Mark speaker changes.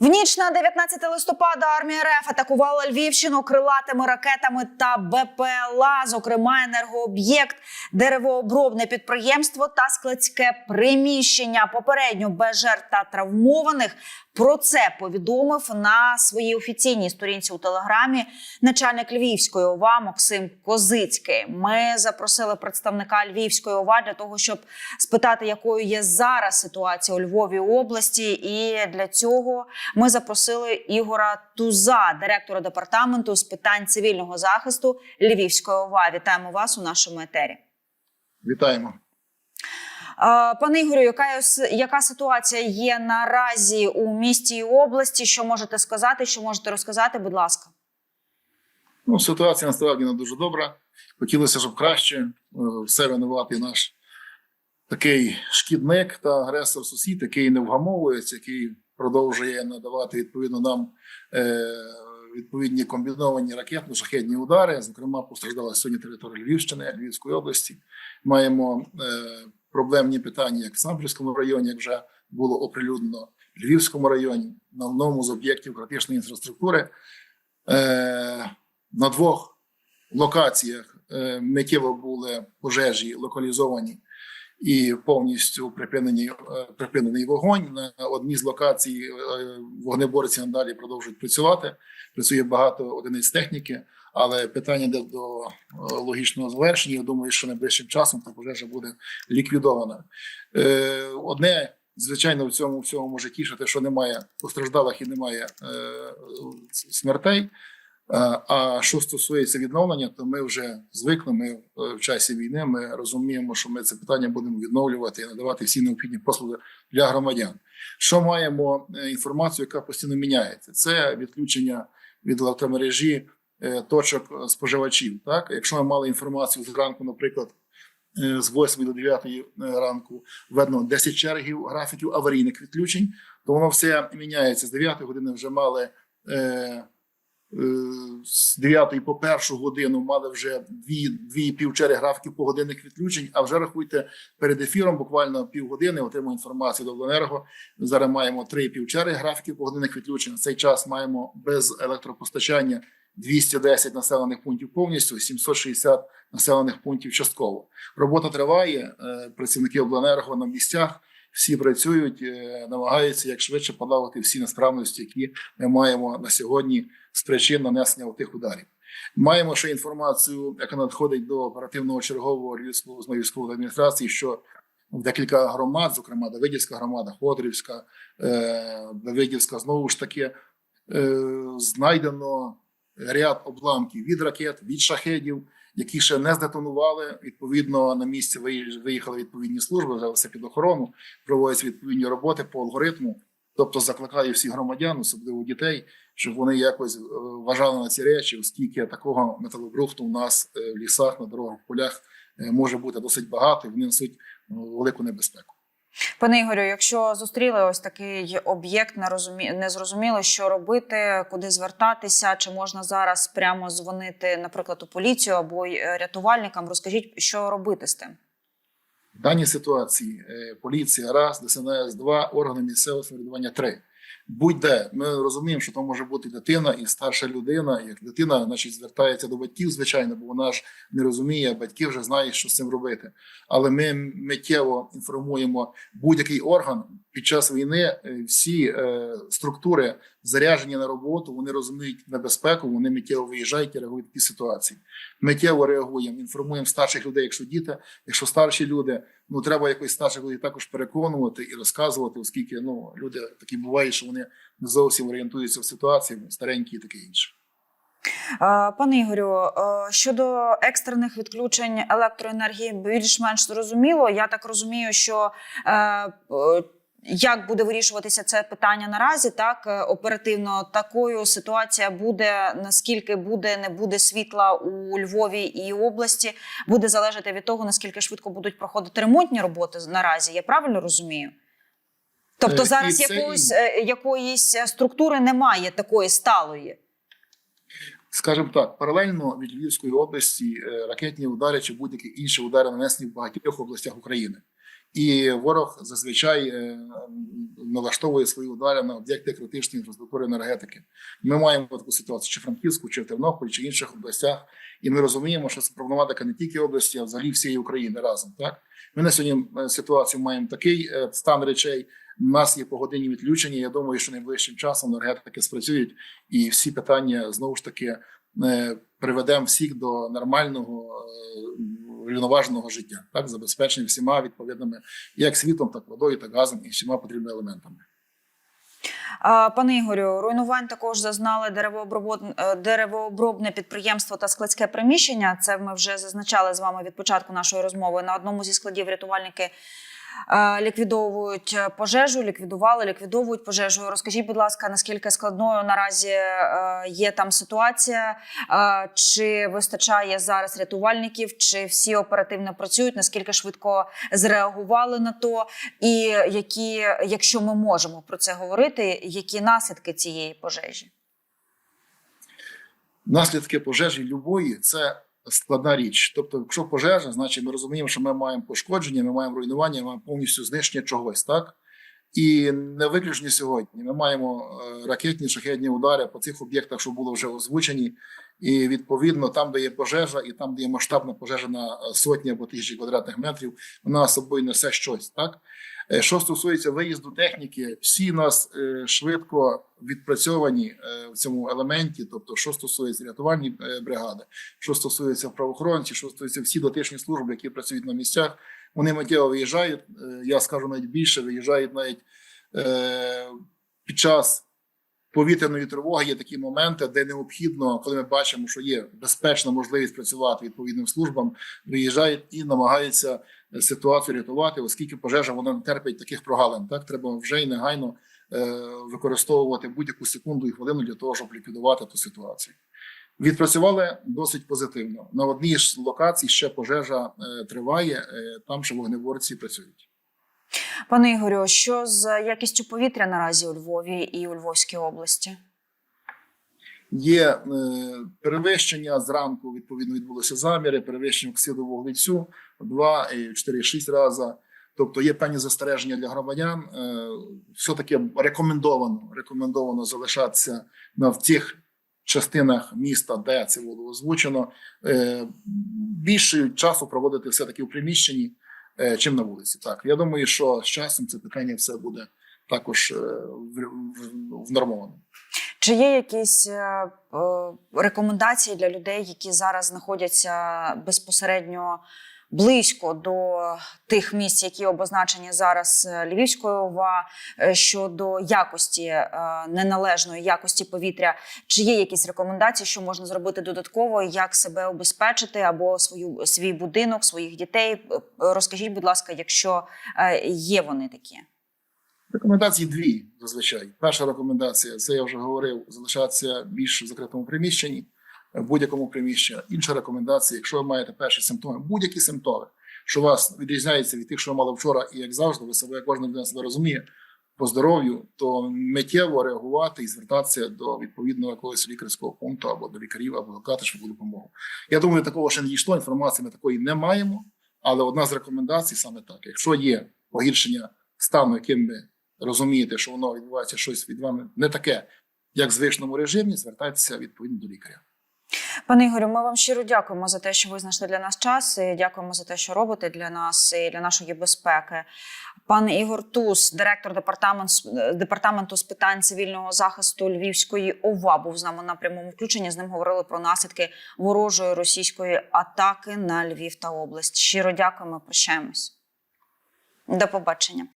Speaker 1: В ніч на 19 листопада армія РФ атакувала Львівщину крилатими ракетами та БПЛА, зокрема енергооб'єкт, деревообробне підприємство та складське приміщення. Попередньо без жертв та травмованих. Про це повідомив на своїй офіційній сторінці у телеграмі начальник Львівської ОВА Максим Козицький. Ми запросили представника Львівської ОВА для того, щоб спитати, якою є зараз ситуація у Львові області. І для цього ми запросили Ігора Туза, директора департаменту з питань цивільного захисту Львівської ОВА. Вітаємо вас у нашому етері.
Speaker 2: Вітаємо.
Speaker 1: Пане Ігорю, яка, яка ситуація є наразі у місті і області? Що можете сказати? Що можете розказати? Будь ласка.
Speaker 2: Ну, ситуація насправді не дуже добра. Хотілося, щоб краще е, все винуватий наш такий шкідник та агресор сусід, який не вгамовується, який продовжує надавати відповідно нам е, відповідні комбіновані ракетно-шахетні удари. Зокрема, постраждала сьогодні територія Львівщини, Львівської області. Маємо е, проблемні питання як в Самбірському районі, як вже було оприлюднено в Львівському районі, на одному з об'єктів критичної інфраструктури. Е, на двох локаціях е, миттєво були пожежі локалізовані і повністю припинені, е, припинений вогонь. На одній з локацій е, вогнеборці надалі продовжують працювати. Працює багато одиниць техніки, але питання йде до е, логічного завершення. Я думаю, що найближчим часом та пожежа буде ліквідована. Е, Одне. Звичайно, в цьому всьому може тішити, що немає постраждалих і немає е, смертей. А що стосується відновлення, то ми вже звикли. Ми в часі війни ми розуміємо, що ми це питання будемо відновлювати і надавати всі необхідні послуги для громадян. Що маємо інформацію, яка постійно міняється? Це відключення від електромережі точок е, споживачів. Так, якщо ми мали інформацію зранку, наприклад. е, З 8 до 9 ранку введено 10 чергів графіків аварійних відключень, то воно все міняється. З 9 години вже мали е, е, з 9 по 1 годину мали вже дві, дві півчери графіків погодинних відключень, а вже рахуйте перед ефіром, буквально півгодини отримуємо інформацію до Обленерго. Зараз маємо три півчери графіків погодинних відключень. Цей час маємо без електропостачання 210 населених пунктів повністю, 760 населених пунктів частково. Робота триває. е, Працівники обленерго на місцях всі працюють, е, намагаються як швидше подавати всі несправності, які ми маємо на сьогодні з причин нанесення тих ударів. Маємо ще інформацію, яка надходить до оперативного чергового Львівського з військової адміністрації, що декілька громад, зокрема Давидівська громада, Ходорівська, е, Давидівська, знову ж таки, е, знайдено ряд обламків від ракет, від шахедів, які ще не здетонували. Відповідно, на місці виїхали відповідні служби, взялися під охорону, проводяться відповідні роботи по алгоритму. Тобто закликаю всіх громадян, особливо дітей, щоб вони якось е, вважали на ці речі, оскільки такого металобрухту у нас е, в лісах, на дорогах, в полях е, може бути досить багато, і вони несуть велику небезпеку.
Speaker 1: Пане Ігорю, якщо зустріли ось такий об'єкт, не зрозуміло, що робити, куди звертатися, чи можна зараз прямо дзвонити, наприклад, у поліцію або е, рятувальникам, розкажіть, що робити з тим.
Speaker 2: В даній ситуації е, поліція раз, ДСНС два, органи місцевого самоврядування три. Будь-де ми розуміємо, що то може бути дитина і старша людина. Як дитина, значить, звертається до батьків, звичайно, бо вона ж не розуміє, батьки вже знають, що з цим робити. Але ми миттєво інформуємо будь-який орган під час війни. е, Всі е, структури заряджені на роботу, вони розуміють небезпеку, вони миттєво виїжджають і реагують такі ситуації. Миттєво реагуємо, інформуємо старших людей, якщо діти, якщо старші люди, ну треба якось старших людей також переконувати і розказувати, оскільки ну люди такі бувають, що вони не зовсім орієнтуються в ситуації, старенькі і таке інше.
Speaker 1: Пане Ігорю, е, щодо екстрених відключень електроенергії, більш-менш зрозуміло. Я так розумію, що е, е, як буде вирішуватися це питання наразі, так е, оперативно такою ситуація буде наскільки буде, не буде світла у Львові і області, буде залежати від того, наскільки швидко будуть проходити ремонтні роботи наразі. Я правильно розумію? Тобто
Speaker 2: Е,
Speaker 1: зараз
Speaker 2: це
Speaker 1: якоїсь, е, якоїсь структури немає такої сталої.
Speaker 2: Скажімо так, паралельно від Львівської області ракетні удари чи будь-які інші удари нанесені в багатьох областях України. І ворог зазвичай е, налаштовує свої удари на об'єкти критичної інфраструктури енергетики. Ми маємо таку ситуацію чи Франківську, чи в Тернополі, чи інших областях, і ми розуміємо, що це проблематика не тільки області, а взагалі всієї України разом. Так ми на сьогодні е, ситуацію маємо такий е, стан речей. У нас є погодинні відключення. Я думаю, що найближчим часом енергетики спрацюють, і всі питання знову ж таки приведемо всіх до нормального рівноваженого життя, так забезпечення всіма відповідними як світом, так водою, так газом і всіма потрібними елементами.
Speaker 1: Пане Ігорю, руйнувань також зазнали е, деревообробне підприємство та складське приміщення. Це ми вже зазначали з вами від початку нашої розмови. На одному зі складів рятувальники ліквідовують пожежу, ліквідували, ліквідовують пожежу. Розкажіть, будь ласка, наскільки складною наразі е, є там ситуація? Е, Чи вистачає зараз рятувальників? Чи всі оперативно працюють? Наскільки швидко зреагували на то? І які, якщо ми можемо про це говорити, які наслідки цієї пожежі?
Speaker 2: Наслідки пожежі любої це складна річ. Тобто, якщо пожежа, значить ми розуміємо, що ми маємо пошкодження, ми маємо руйнування, ми маємо повністю знищення чогось, так? І не виключно сьогодні. Ми маємо е, ракетні шахетні удари по цих об'єктах, що були вже озвучені. І відповідно, там, де є пожежа, і там, де є масштабна пожежа на е, сотні або тисячі квадратних метрів, вона собою несе щось. Так що стосується виїзду техніки, всі нас е, швидко відпрацьовані е, в цьому елементі. Тобто, що стосується рятувальні е, бригади, що стосується правоохоронців, що стосується всі дотичні служби, які працюють на місцях, вони миттєво виїжджають. Е, Я скажу навіть більше, виїжджають навіть е, під час повітряної тривоги. Є такі моменти, де необхідно, коли ми бачимо, що є безпечна можливість працювати відповідним службам, виїжджають і намагаються е, ситуацію рятувати, оскільки пожежа вона не терпить таких прогалин. Так треба вже і негайно е, використовувати будь-яку секунду і хвилину для того, щоб ліквідувати ту ситуацію. Відпрацювали досить позитивно. На одній ж локації ще пожежа е, триває, е, там ще вогнеборці працюють.
Speaker 1: Пане Ігорю, що з якістю повітря наразі у Львові і у Львовській області?
Speaker 2: Є е, перевищення зранку. Відповідно відбулося заміри, перевищення оксиду вуглецю 2, 4, 6 рази. Тобто є певні застереження для громадян. Е, все таки рекомендовано рекомендовано залишатися на в цих частинах міста, де це було озвучено. Е, більше часу проводити все таки в приміщенні, чим на вулиці. Так я думаю, що з часом це питання все буде також внормовано.
Speaker 1: Чи є якісь е, е, рекомендації для людей, які зараз знаходяться безпосередньо близько до тих місць, які обозначені зараз е, Львівською ОВА, щодо якості неналежної якості повітря? Чи є якісь рекомендації, що можна зробити додатково, як себе обезпечити або свою свій будинок, своїх дітей? Розкажіть, будь ласка, якщо є вони такі.
Speaker 2: Рекомендації дві зазвичай. Перша рекомендація це я вже говорив, залишатися більш в закритому приміщенні, в будь-якому приміщенні. Інша рекомендація, якщо ви маєте перші симптоми, будь-які симптоми, що вас відрізняються від тих, що ви мали вчора, і як завжди, ви себе кожна людина себе розуміє по здоров'ю, то миттєво реагувати і звертатися до відповідного якогось лікарського пункту або до лікарів, або до швидку допомогу. Я думаю, такого ще не дійшло. Інформації ми такої не маємо. Але одна з рекомендацій саме так: якщо є погіршення стану, яким ви розумієте, що воно відбувається щось від вами не таке, як в звичному режимі, звертайтеся відповідно до лікаря.
Speaker 1: Пане Ігорю, ми вам щиро дякуємо за те, що ви знайшли для нас час. і Дякуємо за те, що робите для нас і для нашої безпеки. Пан Ігор Туз, директор департаменту, департаменту з питань цивільного захисту Львівської ОВА, був з нами на прямому включенні. З ним говорили про наслідки ворожої російської атаки на Львів та область. Щиро дякуємо. Прощаємось. До побачення.